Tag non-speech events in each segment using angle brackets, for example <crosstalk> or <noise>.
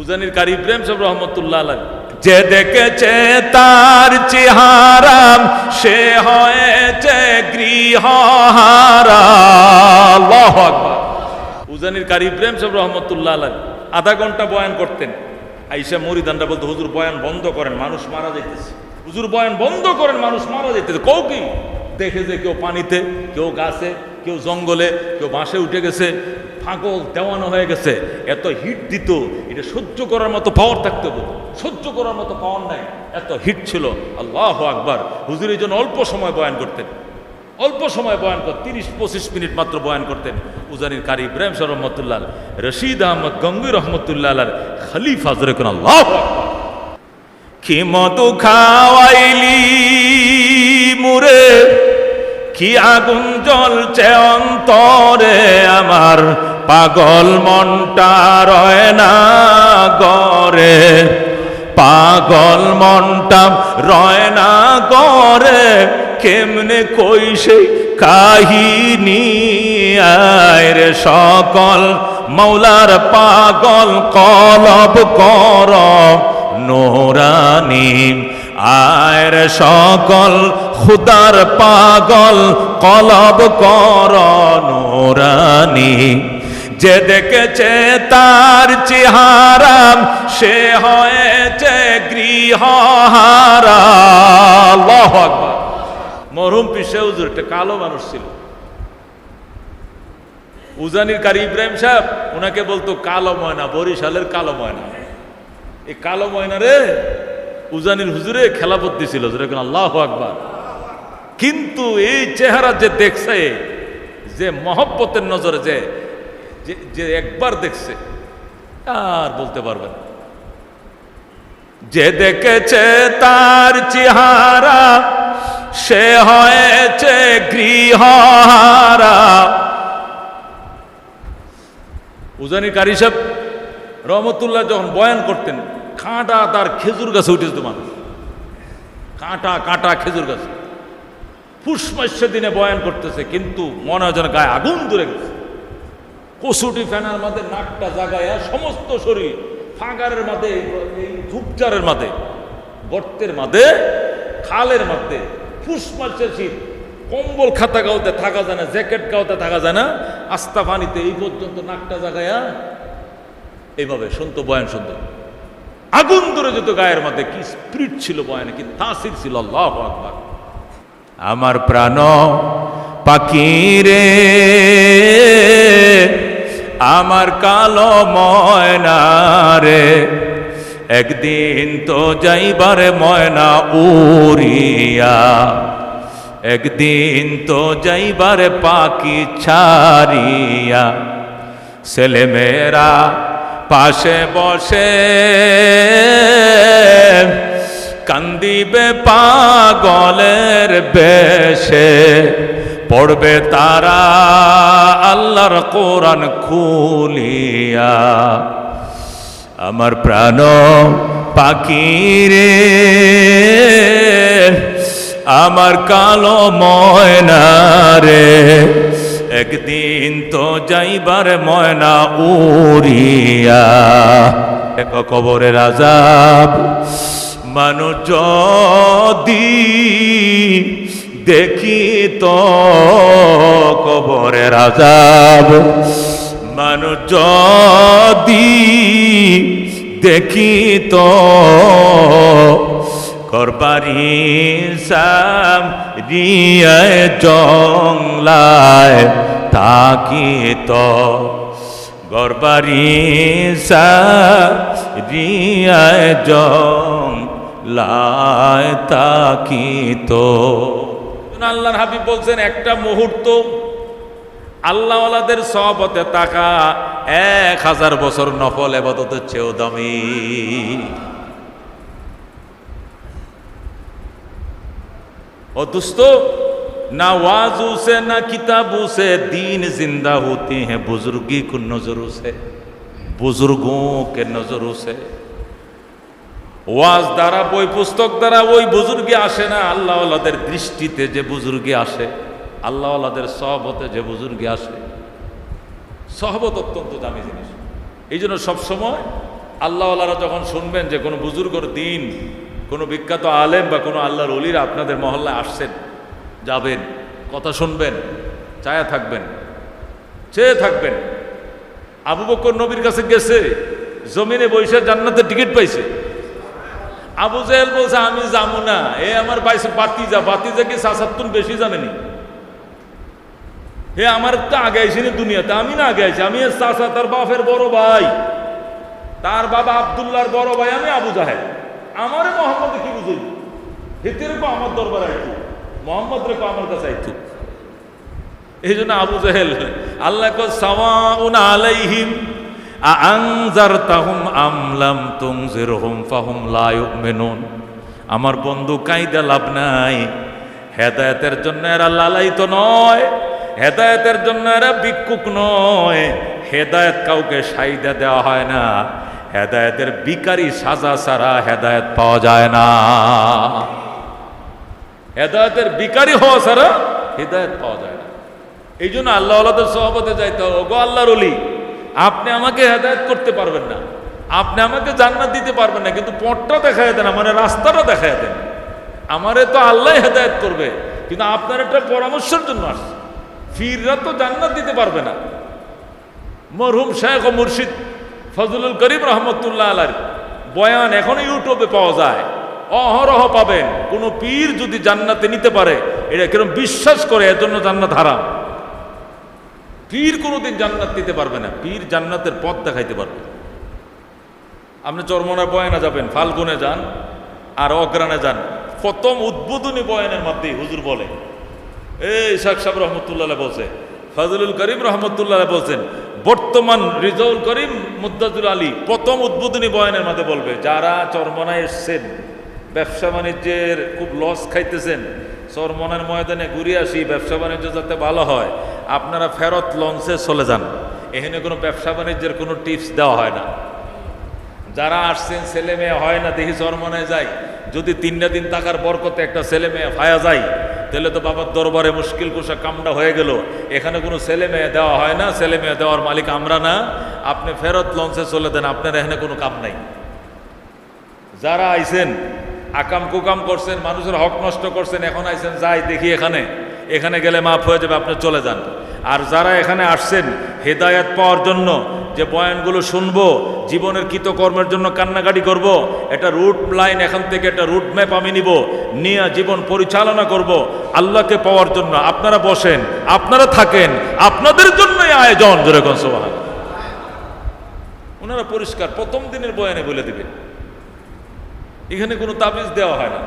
উজানির কারি ইব্রাহিম সাহেব রহমতুল্লাহ আলাই যে দেখেছে তার চেহারাম সে হয়েছে গৃহহারা। আল্লাহু আকবার। উজানির কারি ইব্রাহিম সাহেব রহমতুল্লাহ আলাই আধা ঘণ্টা বয়ান করতেন। আইসা মরিদানটা বলতো হুজুর বয়ান বন্ধ করেন মানুষ মারা যাইতেছে। হুজুর বয়ান বন্ধ করেন মানুষ মারা যাইতেছে। কৌ কি? দেখে যে কেউ পানিতে কেউ গাছে কেউ জঙ্গলে কেউ বাঁশে উঠে গেছে। ফাঁকল দেওয়ানো হয়ে গেছে। এত হিট দিত, এটা সহ্য করার মতো পাওয়ার থাকতে হতো সহ্য করার মতো পাওয়ার নাই। এত হিট ছিল। আল্লাহ আকবার। হুজুর এই জন্য অল্প সময় বয়ান করতেন। অল্প সময় বয়ান কর, তিরিশ, পঁচিশ মিনিট মাত্র বয়ান করতেন। উজানির কারি ইব্রাহিম সর রহমতুল্লাহ রশিদ আহমদ গঙ্গুই রহমতুল্লাহ খালিফা জরে কোন আল্লাহ কি মধু খাওয়াইলি মুরে? কি আগুন জ্বলছে অন্তরে আমার? পাগল মনটা রয় না গরে, পাগল মনটা রয় না গরে, কেমনে কই সেই কাহিনী? রে সকল মৌলার পাগল কলব কর, নোরানি। আয়ের সকল খুদার পাগল কলব কর, নোরানি। যে দেখেছে তার চেহারাম সে হয়েছে গৃহহারা। আল্লাহু মরহুম পিসে হুজুর, একটা কালো মানুষ ছিল। উজানির কারি ইব্রাহিম সাহেব ওনাকে বলতো, কালো ময়না, বরিশালের কালো ময়না। এই কালো ময়না রে, উজানির হুজুরে খেলাপত দিছিল আল্লাহ আকবার। কিন্তু এই চেহারা যে দেখছে, যে মহব্বতের নজরে যে যে- যে একবার দেখছে, আর বলতে পারবে যে দেখেছে তার চেহারা, সে হয়েছে গৃহহারা। উজানি কারি সাহেব রহমতুল্লাহ যখন বয়ান করতেন, কাঁটা তার খেজুর গাছে উঠে যেত মানুষ। কাঁটা কাঁটা খেজুর গাছে। ফুসমাস্য দিনে বয়ান করতেছে, কিন্তু মনে হয় যেন গায়ে আগুন ধরে গেছে। কসুটি ফ্যানার মাঝে নাকটা জাগায়া সমস্ত শরীর ফাঁগারের মাঝে, এই ধূপচারের মাঝে, গর্তের মাঝে, খালের মাঝে ফুসমাসের শীত। কম্বল খাতা গাওতে থাকা যায় না, জ্যাকেট গাওতে থাকা যায় না। আস্তা পানিতে এই পর্যন্ত নাকটা জাগায়া এইভাবে, শুনতো বয়ান শুনতো। আগুন ধরে যেত গায়ের মধ্যে কি স্পিরিট ছিল বয়ানে, কি তাসির ছিল, আল্লাহ আকবার। আমার প্রাণ পাখি রে আমার কালো ময়না রে, একদিন তো যাইবারে ময়না উড়িয়া, একদিন তো যাইবারে পাখি ছাড়িয়া ছেলেমেয়েরা পাশে বসে কান্দিবে পাগলের বেশে। পড়বে তারা আল্লাহর কোরআন খুলিয়া। আমার প্রাণ পাখি রে আমার কালো ময়না রে একদিন তো যাইবার ময়না উড়িয়া। এক কবরের আজাব, মানুষ যদি দেখি তো কবরের আজাব। মানুষ যদি দেখি তো করবারি সাম রিয়ায় জংলায় তাকি তো গরবারি সাম রিয়ায় জং লায় তাকি তো আল্লাহর হাবিব বলছেন, একটা মুহূর্ত আল্লাহওয়ালাদের সহপথে তাকা এক হাজার বছর নফল এবাদতের চেয়েও দামি। ও দুস্ত, না ওয়াজ উসে না কিতাব উসে দিন জিন্দা হতি হ্যাঁ বুজুর্গি কুন নজর উসে বুজুর্গ কে নজর উসে ওয়াজ দ্বারা, বই পুস্তক দ্বারা ওই বুজুর্গে আসে না। আল্লাহওয়ালাদের দৃষ্টিতে যে বুজুর্গে আসে, আল্লাহওয়ালাদের সহবতে যে বুজুর্গে আসে। সহবত অত্যন্ত দামি জিনিস। এই জন্য সবসময় আল্লাহওয়ালারা যখন শুনবেন যে কোনো বুজুর্গর দিন, কোনো বিখ্যাত আলেম বা কোনো আল্লাহর অলিরা আপনাদের মহল্লায় আসছেন, যাবেন, কথা শুনবেন চায়া থাকবেন, চেয়ে থাকবেন। আবু বকর নবীর কাছে গেছে, জমিনে বৈশা জান্নাতের টিকিট পাইছে। আবু জাহেল বলছে, আমি যাব না। এ আমার পাইছে বাতিজা বাতিজা কি সাসাত্তুন বেশি জানেনি হে, আমার তো আগে আইসিনি দুনিয়াতে। আমি না আগে আইছি। আমি চাচা, তার বাপের বড় ভাই। তার বাবা আবদুল্লাহর বড় ভাই। আমি আবু জাহেল। আমারে মোহাম্মদ কি বুঝি হিতের কো আমার দরবারে আইতু। মোহাম্মদ রে কো আমার কাছে আইতু। এই জন্য আবু জাহেল, আল্লাহ কো সাওয়াউন আলাইহিম আনজারতাহুম আম লাম তুনজিরহুম ফাহুম লা ইউমিনুন। আমার বন্ধু কাইদা লাভ নাই। হেদায়েতের জন্য এরা লালায়িত নয়। হেদায়েতের জন্য এরা ভিক্ষুক নয়। হেদায়ত কাউকে সাইদা দেওয়া হয় না। হেদায়েতের বিকারী সাজা ছাড়া হেদায়েত পাওয়া যায় না। হেদায়েতের বিকারী হওয়া ছাড়া হেদায়েত পাওয়া যায় না। এই জন্য আল্লাহ আল্লাহদের সহবতে যাইতে হবে। ওগো আল্লাহর অলি আপনি আমাকে হেদায়েত করতে পারবেন না। আপনি আমাকে জান্নাত দিতে পারবেন না, কিন্তু পথটা দেখায় দেন মানে রাস্তাটা দেখায় দেন। আমারে তো আল্লাহ হেদায়ত করবে, কিন্তু আপনার একটা পরামর্শের জন্য আসছে। ফিররা তো জান্নাত দিতে পারবে না। মরহুম শেখ ও মুর্শিদ ফজলুল করিম রহমতুল্লাহ আলার বয়ান এখন ইউটিউবে পাওয়া যায়। অহরহ পাবেন। কোনো পীর যদি জান্নাতে নিতে পারে, এটা কিরম বিশ্বাস করে এর জন্য জান্নাত হারাম। পীর কোনোদিন জান্নাত দিতে পারবে না। পীর জান্নাতের পথ দেখাইতে পারবে। আপনি চরমনার বয়ানে যাবেন, ফাল্গুনে যান আর অগ্রানে যান। প্রথম উদ্বোধনী বয়ানের মধ্যে হুজুর বলে, এই শাক সাহেব রহমতুল্লাহ বলছে, ফজলুল করিম রহমতুল্লাহ বলছেন, বর্তমান রিজাউল করিম মুদ্দাজুল আলী প্রথম উদ্বোধনী বয়ানের মধ্যে বলবে, যারা চরমনায় এসছেন, ব্যবসা বাণিজ্যের খুব লস খাইতেছেন চরমনার ময়দানে ঘুরে আসি, ব্যবসা বাণিজ্য যাতে ভালো হয়, আপনারা ফেরত লঞ্চে চলে যান। এখানে কোনো ব্যবসা বাণিজ্যের কোনো টিপস দেওয়া হয় না। যারা আসছেন, ছেলে মেয়ে হয় না দেখি চরমনায় যায়। যদি তিনটা দিন থাকার বরকতে একটা ছেলে মেয়ে ফায়া যায়, তাহলে তো বাবার দরবারে মুশকিল কুশা কামটা হয়ে গেল। এখানে কোনো ছেলে মেয়ে দেওয়া হয় না, ছেলে মেয়ে দেওয়ার মালিক আমরা না। আপনি ফেরত লঞ্চে চলে দেন, আপনার এখানে কোনো কাম নাই। যারা আইছেন আকাম কুকাম করছেন, মানুষের হক নষ্ট করছেন, এখন আইছেন, যাই, দেখি এখানে এখানে গেলে মাফ হয়ে যাবে, আপনি চলে যান আর যারা এখানে আসছেন, হেদায়াত পাওয়ার জন্য যে বয়ানগুলো শুনব, জীবনের কৃতকর্মের জন্য কান্নাকাটি করব। একটা রুট লাইন এখান থেকে একটা রুট ম্যাপ আমি নিব, নিয়ে জীবন পরিচালনা করব। আল্লাহকে পাওয়ার জন্য আপনারা বসেন, আপনারা থাকেন, আপনাদের জন্যই আয়োজন যেরকম সোহান ওনারা পরিষ্কার, প্রথম দিনের বয়ানে বলে দিবেন এখানে কোনো তাবিজ দেওয়া হয় না।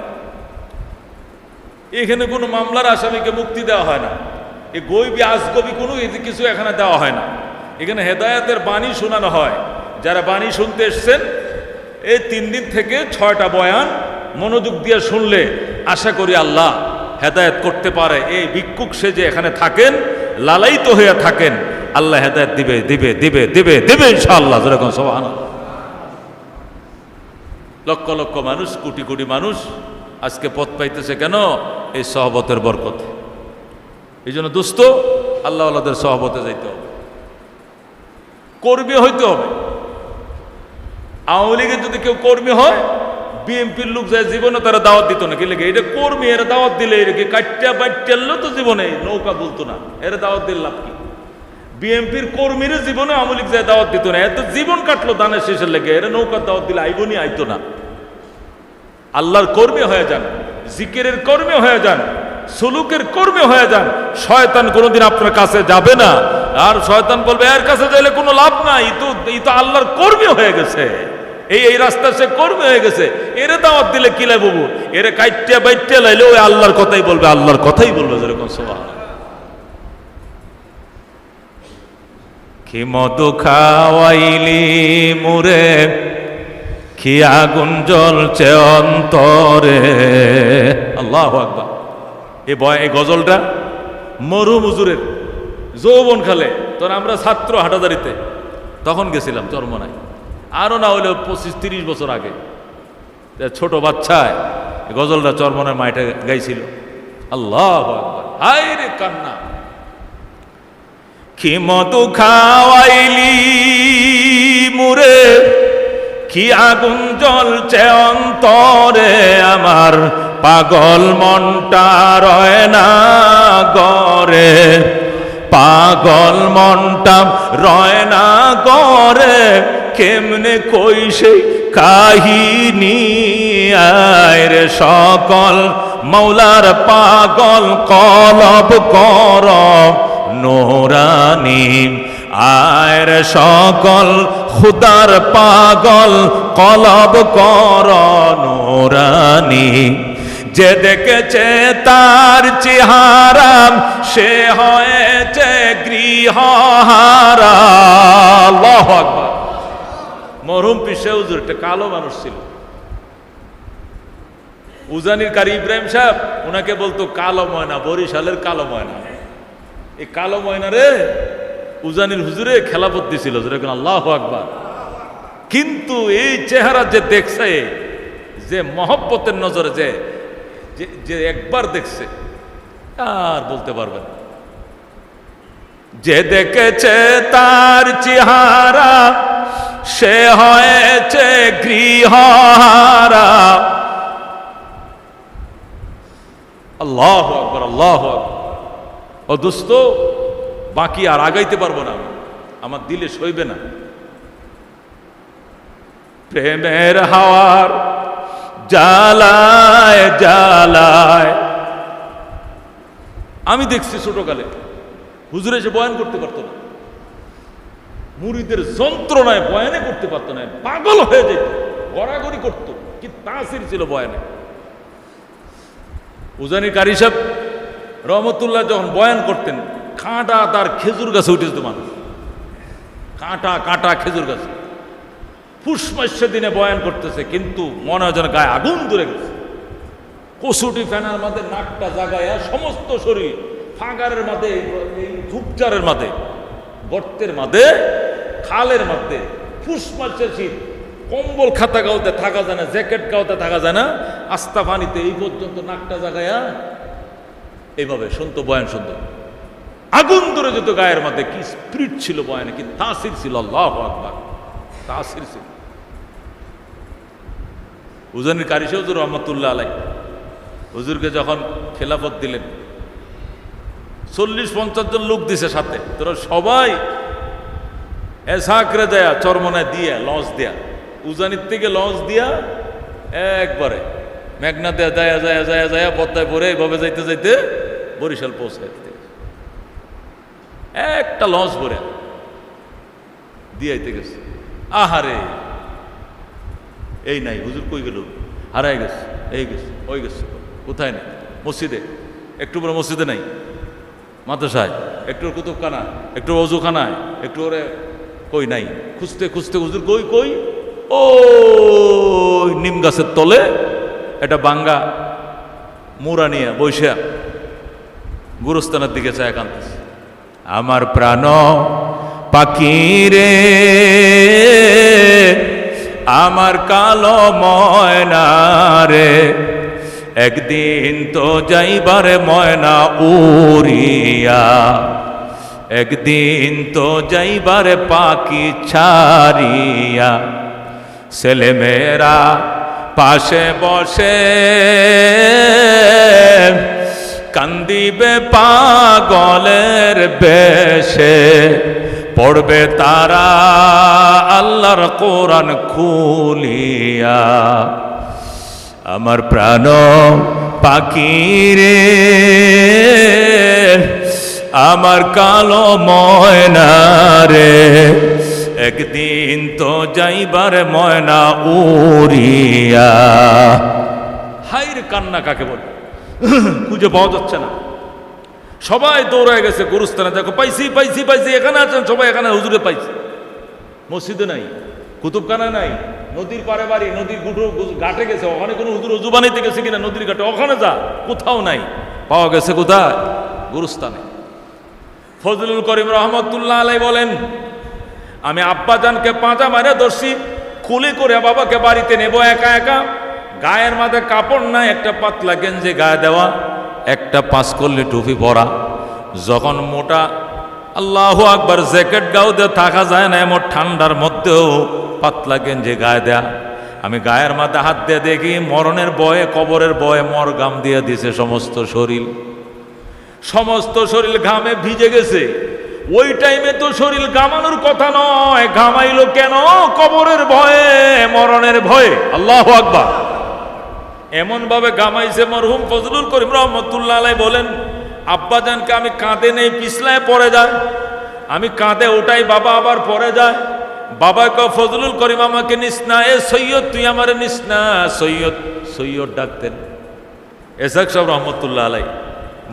এখানে কোনো মামলার আসামিকে মুক্তি দেওয়া হয় না। এই গৈবি আজগবি কোনো কিছু এখানে দেওয়া হয় না। এখানে হেদায়াতের বাণী শোনানো হয়। যারা বাণী শুনতে এসছেন এই তিন দিন থেকে ছয়টা বয়ান মনোযোগ দিয়ে শুনলে আশা করি আল্লাহ হেদায়েত করতে পারে। এই ভিক্ষুক সে যে এখানে থাকেন, লালায়িত হয়ে থাকেন, আল্লাহ হেদায়েত দিবে দিবে দিবে দিবে দিবে ইনশাআল্লাহ। যেরকম সোহান লক্ষ লক্ষ মানুষ, কোটি কোটি মানুষ আজকে পথ পাইতেছে কেন? এই সহবতের বরকত। এই জন্য দুস্থ আল্লাহ আল্লাহদের সহবতে যাইতে হবে। কর্মী হইতে হবে। আওয়ামী লীগের যদি কেউ কর্মী হয়, বিএনপির লোক যায় জীবনে তারা দাওয়াত দিত না। কি লেগে? এটা কর্মী, এরা দাওয়াত দিলে এরকে কাটটা বাইটাল্লো তো জীবনে? নৌকা বলতো না। এরা দাওয়াত দিল লাভ কি? বিএনপির কর্মীর জীবনে আওয়ামী লীগ যায় দাওয়াত দিত না। এত জীবন কাটলো দানের শেষের লেগে। এরা নৌকার দাওয়াত দিলে আইবনি আইতো না। আল্লাহর কর্মী হয়ে যান, জিকিরের কর্মী হয়ে যান, সুলুকের কর্মী হয়ে যান, শয়তান কোনোদিন আপনার কাছে যাবে না। আর শয়তান বলবে, এর কাছে যাইলে কোনো লাভ নাই তো ই তো আল্লাহর কর্মী হয়ে গেছে। এই এই রাস্তা সে কর্মী হয়ে গেছে। এরে দাওয়াত দিলে কি লাই বাবু এরে কাইটিয়া বাইটিয়া লাইলে ওই আল্লাহর কথাই বলবে, আল্লাহর কথাই বলবে যেরকম সোভা কি মধু খাওয়াইলি মুরে? কি আগুন জ্বলছে অন্তরে? আল্লাহ আকবার। এ বয় এই গজলটা মরু মুজুরের, যৌবন খালে। তখন আমরা ছাত্র হাটাদারিতে। তখন গেছিলাম চরমনায়। আরও না হলেও পঁচিশ তিরিশ বছর আগে। ছোট বাচ্চায় গজলটা চরমনের মাইটা গাইছিল। আল্লাহ আকবার। হাই রে কান্না। কি মধু খাওয়াইলি মুরে? কি আগুন জ্বলছে অন্তরে আমার? পাগল মনটা রয় না গরে পাগল মনটা রয় না গরে কেমনে কই সেই কাহিনী? রে সকল মৌলার পাগল কলব কর। নোরানি আয়ের সকল খুদার পাগল কলব কর যে দেখেছে তার চেহারা, সে হয়েছে গৃহহারা মরহুম পিসে হুজুর, একটা কালো মানুষ ছিল। উজানির কারি ইব্রাহিম সাহেব ওনাকে বলতো, কালো ময়না, বরিশালের কালো ময়না। এই কালো ময়না রে উজানির হুজুরে খেলাপত দিছিল, যেরকম আল্লাহ আকবার। কিন্তু এই চেহারা যে দেখছে, যে মহব্বতের নজরে যে, যে- একবার দেখছে, আর বলতে পারবেন যে দেখেছে তার চেহারা, সে হয়েছে গৃহহারা। আল্লাহ আকবর, আল্লাহ ও দোস্ত বাকি আর আগাইতে পারব না। আমার দিলে সইবে না। প্রেমের হাওয়ার জ্বালায় জ্বালায়। আমি দেখছি ছোটকালে, হুজুর এসে বয়ান করতে পারতো না। মুড়িদের যন্ত্রণায় বয়ানে করতে পারতো না। পাগল হয়ে যেত, গড়াগড়ি করতো, কি তাসির ছিল বয়ানে। উজানি কারি সাহেব রহমতুল্লাহ যখন বয়ান করতেন কাঁটা তার খেজুর গাছে উঠে তো মানুষ। কাঁটা কাঁটা খেজুর গাছে। ফুসমাস্য দিনে বয়ান করতেছে, কিন্তু মনে হয় যেন গায়ে আগুন ধরে গেছে। কসুটি ফ্যানার মাঝে নাকটা জাগায়া সমস্ত শরীর ফাগারের মাঝে এই ঝুপচারের মাঝে গর্তের মাঝে খালের মধ্যে ফুসমাসের শীত, কম্বল খাতা গাওতে থাকা যায় না, জ্যাকেট গাওতে থাকা যায় না আস্তা পানিতে এই পর্যন্ত নাকটা জাগায়া এইভাবে শুনতো বয়ান শুনতো আগুন ধরে যেত গায়ের মধ্যে কি স্পিরিট ছিল বয়ানে, কি তাসির ছিল, আল্লাহ আকবার। তাসির ছিল। উজানির কারিশে হুজুর রহমতুল্লাহ আলাই হুজুরকে যখন খেলাফত দিলেন, চল্লিশ পঞ্চাশ জন লোক দিছে সাথে। তোরা সবাই এসাকরে দেয়া, চরমনায় দিয়া লঞ্চ দেয়া। উজানির থেকে লঞ্চ দিয়া একবারে। মেঘনা দেয়া, যায় যায় যায় পদ্মায় পরে এইভাবে যাইতে যাইতে বরিশাল পৌঁছাইতে একটা লঞ্চ ভরে দিয়াইতে গেছে। আহারে, এই নাই, হুজুর কই গেল? হারাই গেছে, এই গেছে, ওই গেছে। কোথায় নেই? মসজিদে। একটু বড় মসজিদে নাই। মাদ্রাসায়। একটু কুতুবখানা, একটু অজুখানায়, একটু ওরে কই নাই? খুঁজতে খুঁজতে হুজুর কই কই? ও নিম গাছের তলে এটা বাঙ্গা মুরা নিয়ে বৈশা গুরুস্থানের দিকে চায় কান্দিস আমার প্রাণ পাখি রে আমার কালো ময়না রে একদিন তো যাইবারে ময়না উড়িয়া, একদিন তো যাইবারে পাখি ছাড়িয়া ছেলেমেয়েরা পাশে বসে কান্দিবে পাগলের বেশে, পড়বে তারা আল্লাহর কোরআন খুলিয়া। আমার প্রাণ পাখি রে, আমার কালো ময়না রে, একদিন তো যাইবার ময়না উড়িয়া। হাইর কান্না কাকে বলে? <laughs> খুঁজে পাওয়া যাচ্ছে না। সবাই দৌড়ায় গেছে গুরুস্থানে। দেখো, পাইছি পাইছি পাইছি, এখানে আছেন সবাই, এখানে হুজুরে পাইছি। মসজিদে নাই কুতুবখানা নাই, নদীর পারে বাড়ি, নদীর গুটো ঘাটে গেছে। ওখানে কোনো হুজুর উজু বানাইতে গেছে কিনা, নদীর ঘাটে, ওখানে যা, কোথাও নাই। পাওয়া গেছে কোথায়? গুরুস্থানে। ফজলুল করিম রহমতুল্লাহ আলাই বলেন, আমি আব্বাজানকে পাঁচা মারে ধরছি, খুলে করে বাবাকে বাড়িতে নেব একা একা। গায়ের মাঝে কাপড় নাই, একটা পাতলা গেঞ্জি গায়ে দেওয়া, একটা পাঁচ করলে টুপি পরা। যখন মোটা, আল্লাহ আকবার, জ্যাকেট গাউতে থাকা যায় না, এমন ঠান্ডার মধ্যেও পাতলা গেঞ্জে গায়ে দেয়া। আমি গায়ের মাথা হাত দিয়ে দেখি, মরণের বয়ে, কবরের বয়ে মর গাম দিয়ে দিছে সমস্ত শরীর। সমস্ত শরীর ঘামে ভিজে গেছে। ওই টাইমে তো শরীর ঘামানোর কথা নয়, ঘামাইলো কেন? কবরের ভয়ে, মরণের ভয়ে। আল্লাহ আকবার। এমন ভাবে গামাইছে মরহুম ফজলুল করিম রহমতুল্লাহ আলাই বলেন আব্বাজানকে আমি কাঁদে নেই, পিছলায় পড়ে যায়। আমি কাঁদে ওটাই, বাবা আবার পড়ে যায়। বাবা ক ফজলুল করিম আমাকে নিস না, এ সৈয়দ, তুই আমার নিস না। সৈয়দ সৈয়দ ডাকতেন। এসাক সব রহমতুল্লাহ আলাই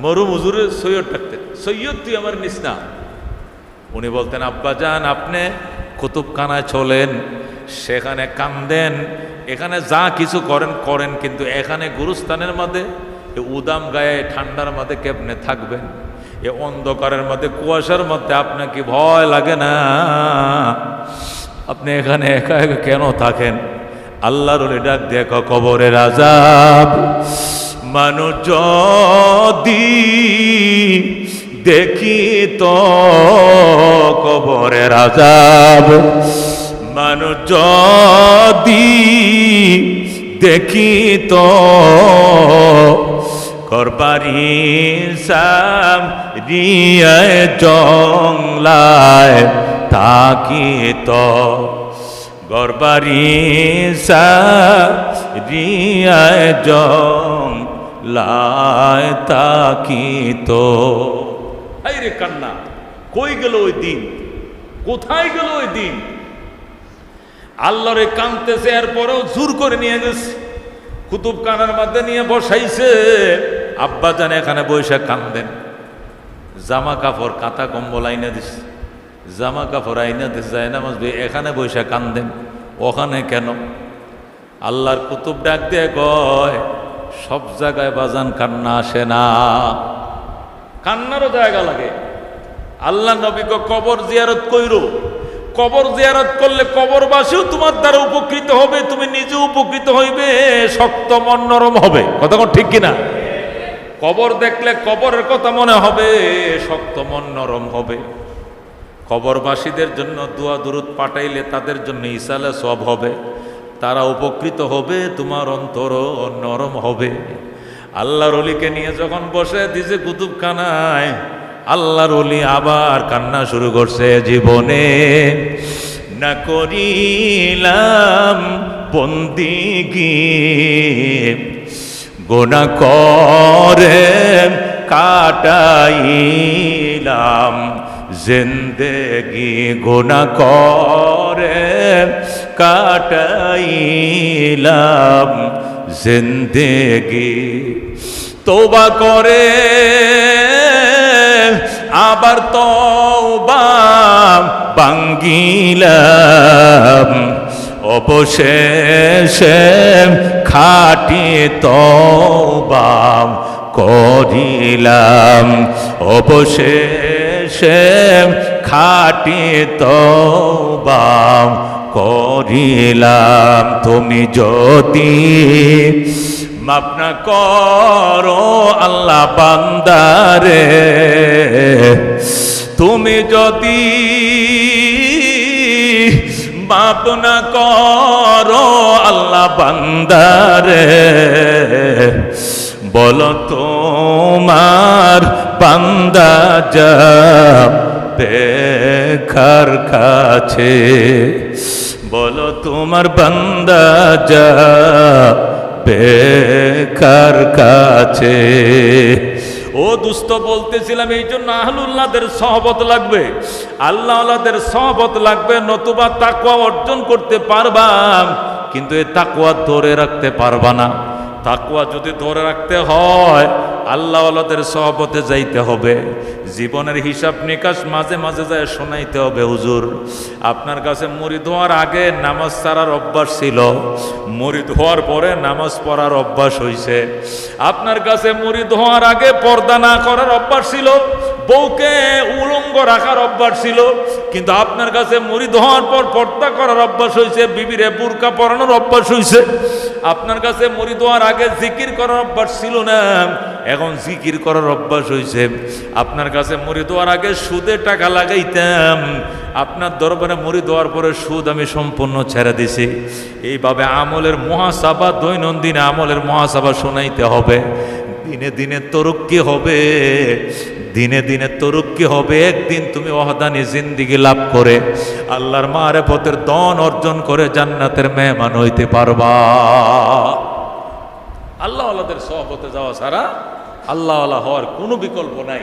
মরুম হুজুরে, সৈয়দ ডাকতেন, সৈয়দ, তুই আমার নিস না। উনি বলতেন আব্বাজান আপনি কুতুবখানায় চলেন সেখানে কান্দেন, এখানে যা কিছু করেন করেন, কিন্তু এখানে গুরুস্থানের মধ্যে উদাম গায়ে, ঠান্ডার মধ্যে কেমনে থাকবেন? এ অন্ধকারের মধ্যে, কুয়াশার মধ্যে আপনার কি ভয় লাগে না। আপনি এখানে একা একা কেন থাকেন? আল্লাহর ডাক দেখো কবরের আজাব মানুষ যদি দেখি তো কবরে আজাব মানুষ যদি দেখি তো, করবারি সাম রিয়ায় জংলায় থাকি তো গরবারি রিয়ায় জং লায় তাকি তো। এই রে কান্না, কই গেল ওই দিন? কোথায় গেল ওই দিন? আল্লাহরে কানতেছে, এরপরেও জোর করে নিয়ে গেছে। কুতুব কানার মধ্যে নিয়ে বসাইছে। আব্বা জান এখানে বৈশাখ কান্দেন। জামা কাপড়, কাঁথা কম্বল আইনা দিছে। জামা কাপড় আইনা দিস যায় না মাসবে এখানে বৈশাখ কান্দেন। ওখানে কেন? আল্লাহর কুতুব ডাক দিয়ে কয়, সব জায়গায় বাজান কান্না আসে না। কান্নারও জায়গা লাগে। আল্লাহ নবীকে কবর জিয়ারত কইরো। কবর জিয়ারত করলে কবরবাসীও তোমার দ্বারা উপকৃত হবে, তুমি নিজে উপকৃত হইবে, শক্ত মন নরম হবে। কতক্ষণ ঠিক কিনা? কবর দেখলে কবরের কথা মনে হবে, শক্ত মন নরম হবে। কবরবাসীদের জন্য দোয়া দুরুদ পাঠাইলে তাদের জন্য ইসালে সব হবে। তারা উপকৃত হবে, তোমার অন্তর নরম হবে। আল্লাহর অলিকে নিয়ে যখন বসে, দিছে কুতুবখানায় আল্লাহর অলি আবার কান্না শুরু করছে জীবনে। না করিলাম বন্দিগি গোনা করে কাটাইলাম জিন্দেগি গোনা করে কাটাইলাম জিন্দেগি। তোবা করে আবার তওবা বাঙ্গিলাম অবশেষে খাটি তবাম করিলাম। অবশেষে খাটি তবাম করিলাম। তুমি যদি মাপনা করো আল্লাহ বান্দারে। তুমি যদি বাপ না করো আল্লাহ বান্দারে, বলো তোমার বান্দা যাবে খার কাছে। বলো তোমার বান্দা যাবে কার কাছে। ও দুস্থ বলতেছিলাম, এই জন্য আহলুল্লাহদের সহবত লাগবে। আল্লাহ আল্লাহদের সহবত লাগবে, নতুবা তাকুয়া অর্জন করতে পারবা। কিন্তু এ তাকুয়া ধরে রাখতে পারবা না। তাকুয়া যদি ধরে রাখতে হয় আল্লাহ আল্লাহদের সহবতে যাইতে হবে। জীবনের হিসাব নিকাশ মাঝে মাঝে যায় শোনাইতে হবে, হুজুর। আপনার কাছে মুড়িদ হওয়ার আগে নামাজ ছাড়ার অভ্যাস ছিল। মুড়িদ হওয়ার পরে নামাজ পড়ার অভ্যাস হয়েছে আপনার কাছে মুড়িদ হওয়ার আগে পর্দা না করার অভ্যাস ছিল, বউকে উলঙ্গ রাখার অভ্যাস ছিল। কিন্তু আপনার কাছে মুড়ি হওয়ার পর পর্দা করার অভ্যাস হয়েছে বিবিরে বুরকা পরানোর অভ্যাস হয়েছে আপনার কাছে মুড়িদ হওয়ার আগে জিকির করার অভ্যাস ছিল না। এখন জিকির করার অভ্যাস হয়েছে আপনার কাছে মুড়ি দেওয়ার আগে সুদে টাকা লাগাইতাম। আপনার দরবারে মুড়ি দেওয়ার পরে সুদ আমি সম্পূর্ণ ছেড়ে দিছি। এইভাবে আমলের মহাসাবা, দৈনন্দিন আমলের মহাসাবা শোনাইতে হবে। দিনে দিনে তরক্কি হবে। দিনে দিনে তরক্কি হবে। একদিন তুমি অহদানি জিন্দিগি লাভ করে আল্লাহর মারে পথের দন অর্জন করে জান্নাতের মেহমান হইতে পারবা। আল্লাহ আল্লাহদের সহপথে যাওয়া ছাড়া আল্লাহ হওয়ার কোনো বিকল্প নাই।